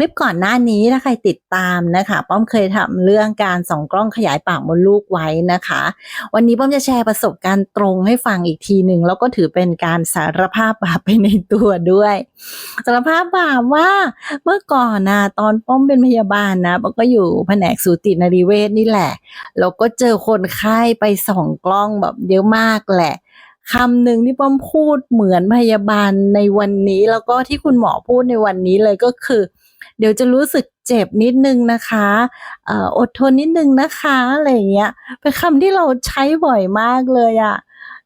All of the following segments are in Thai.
คลิปก่อนหน้านี้ถ้าใครติดตามนะคะ ป้อมเคยทำเรื่องการส่องกล้องขยายปากมดลูกไว้นะคะ วันนี้ป้อมจะแชร์ประสบการณ์ตรงให้ฟังอีกทีหนึ่งแล้วก็ถือเป็นการสารภาพบาปไปในตัวด้วยสารภาพบาปว่าเมื่อก่อนนะตอนป้อมเป็นพยาบาลนะป้อมก็อยู่แผนกสูตินรีเวชนี่แหละแล้วก็เจอคนไข้ไปส่องกล้องแบบเยอะมากแหละคำหนึ่งที่ป้อมพูดเหมือนพยาบาลในวันนี้ แล้วก็ที่คุณหมอพูดในวันนี้เลยก็คือ เดี๋ยวจะรู้สึกเจ็บนิดนึงนะคะเอ่ออดทนนิดนึงนะคะอะไรอย่างเงี้ยเป็นคำที่เราใช้บ่อยมากเลยอะ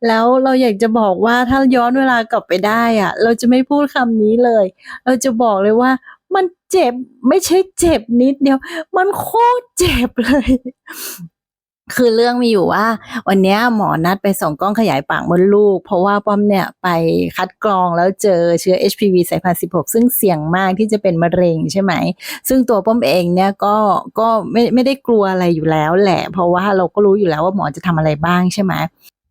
แล้วเราอยากจะบอกว่าถ้าย้อนเวลากลับไปได้อะเราจะไม่พูดคำนี้เลย เราจะบอกเลยว่ามันเจ็บไม่ใช่เจ็บนิดเดียว มันโคตรเจ็บเลย คือเรื่องมีอยู่ว่า วันนี้หมอนัดไปส่องกล้องขยายปากมดลูก เพราะว่าป้อมเนี่ยไปคัดกรองแล้วเจอเชื้อ HPV สายพันธุ์16 ซึ่งเสี่ยงมากที่จะเป็นมะเร็งใช่ไหม ซึ่งตัวป้อมเองเนี่ยก็ก็ไม่ไม่ได้กลัวอะไรอยู่แล้วแหละ เพราะว่าเราก็รู้อยู่แล้วว่าหมอจะทำอะไรบ้างใช่ไหม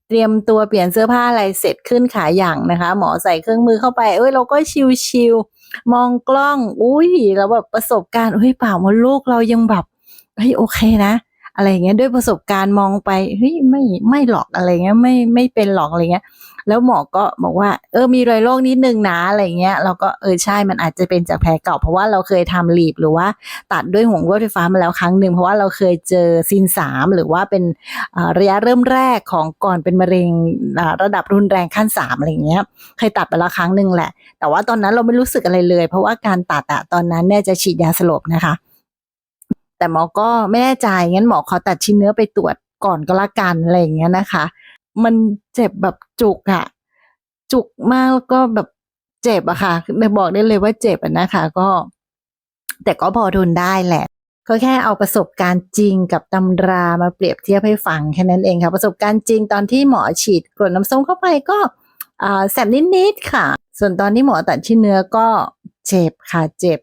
เตรียมตัวเปลี่ยนเสื้อผ้าอะไรเสร็จขึ้นขาอย่างนะคะ หมอใส่เครื่องมือเข้าไปเอ้ยเราก็ชิวๆมองกล้อง อุ้ยแล้วแบบประสบการณ์เฮ้ยเปล่ามดลูกเรายังแบบเฮ้ยโอเคนะ อะไรเงี้ยด้วยประสบการณ์มองไปเฮ้ยไม่ไม่หรอกอะไรเงี้ยไม่ไม่เป็นหรอกอะไรเงี้ย แล้วหมอก็บอกว่า เออมีรอยโรคนิดนึงนะอะไรเงี้ยเราก็เออใช่มันอาจจะเป็นจากแผลเก่าเพราะว่าเราเคยทำลีบหรือว่าตัดด้วยห่วงลวดไฟฟ้ามาแล้วครั้งหนึ่งเพราะว่าเราเคยเจอซินสามหรือว่าเป็นระยะเริ่มแรกของก่อนเป็นมะเร็งระดับรุนแรงขั้นสามอะไรเงี้ยเคยตัดไปแล้วครั้งหนึ่งแหละ แต่ว่าตอนนั้นเราไม่รู้สึกอะไรเลย เพราะว่าการตัดอะตอนนั้นเนี่ยจะฉีดยาสลบนะคะ แต่หมอก็ไม่แน่ใจงั้นหมอขอตัดชิ้นเนื้อไปตรวจก่อนก็แล้วกันอะไรอย่างเงี้ยนะคะ มันเจ็บแบบจุกอะจุกมากแล้วก็แบบเจ็บอะค่ะบอกได้เลยว่าเจ็บอะนะคะ ก็ แต่ก็พอทนได้แหละก็แค่เอาประสบการณ์จริงกับตำรามาเปรียบเทียบให้ฟังแค่นั้นเองค่ะ ประสบการณ์จริงตอนที่หมอฉีดกรดน้ำส้มเข้าไปก็แสบนิดๆค่ะ ส่วนตอนที่หมอตัดชิ้นเนื้อก็เจ็บค่ะเจ็บ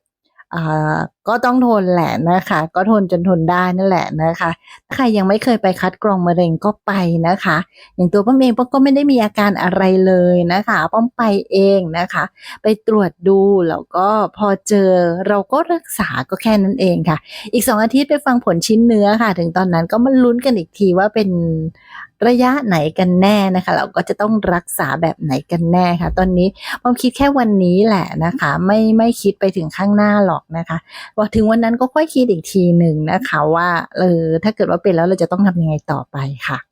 ก็ต้องทนแหละนะคะ ก็ทนจนทนได้นั่นแหละนะคะถ้าใครยังไม่เคยไปคัดกรองมะเร็งก็ไปนะคะ อย่างตัวป้อมเองป้อมก็ไม่ได้มีอาการอะไรเลยนะคะ ป้อมไปเองนะคะ ไปตรวจดูแล้วก็พอเจอเราก็รักษาก็แค่นั้นเองค่ะ อีกสองอาทิตย์ไปฟังผลชิ้นเนื้อค่ะ ถึงตอนนั้นก็มาลุ้นกันอีกทีว่าเป็น ระยะไหนกันแน่นะคะ เราก็จะต้องรักษาแบบไหนกันแน่ค่ะ ตอนนี้ป้อมคิดแค่วันนี้แหละนะคะ ไม่ไม่คิดไปถึงข้างหน้าหรอกนะคะพอถึงวันนั้นก็ค่อยคิดอีกทีหนึ่งนะคะ ว่าเออถ้าเกิดว่าเป็นแล้วเราจะต้องทำยังไงต่อไปค่ะ